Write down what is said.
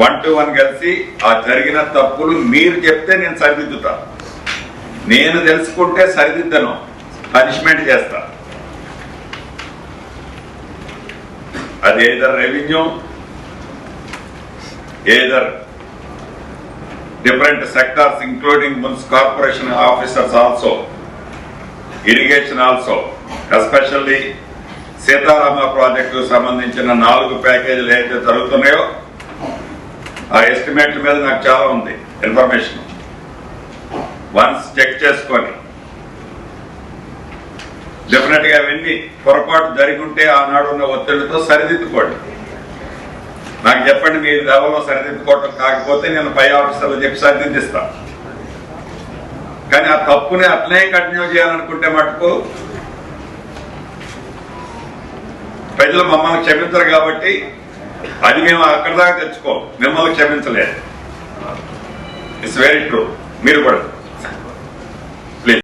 One to one కలిసి ఆ జరిగిన తప్పులు మీరు చెప్తే నేను సరిదిద్దుతా. నేను తెలుసుకుంటే సరిదిద్దను. పనిష్మెంట్ చేస్తా. అది either revenue either different sectors including municipal corporation officers also, irrigation also, especially Sitarama project సంబంధించిన నాలుగు ప్యాకేజీలు ఏదైతే జరుగుతున్నాయో ఆ ఎస్టిమేట్ మీద నాకు చాలా ఉంది ఇన్ఫర్మేషన్ వన్స్ చెక్ చేసుకొని. డెఫినెట్గా అవన్నీ పొరపాటు జరిగి ఉంటే ఆనాడు ఉన్న ఒత్తిడితో సరిదిద్దుకోండి. నాకు చెప్పండి మీ లెవెల్లో సరిదిద్దుకోవటం కాకపోతే నేను పై ఆఫీసర్లు చెప్పి సరిదిద్దిస్తాను కానీ ఆ తప్పుని అట్లనే కంటిన్యూ చేయాలనుకుంటే మటుకు ప్రజలు మమ్మల్ని క్షమించరు కాబట్టి అది మేము అక్కడ దాకా తెచ్చుకోం. మిమ్మల్ని క్షమించలేదు. ఇట్స్ వెరీ ట్రూ మీరు కూడా.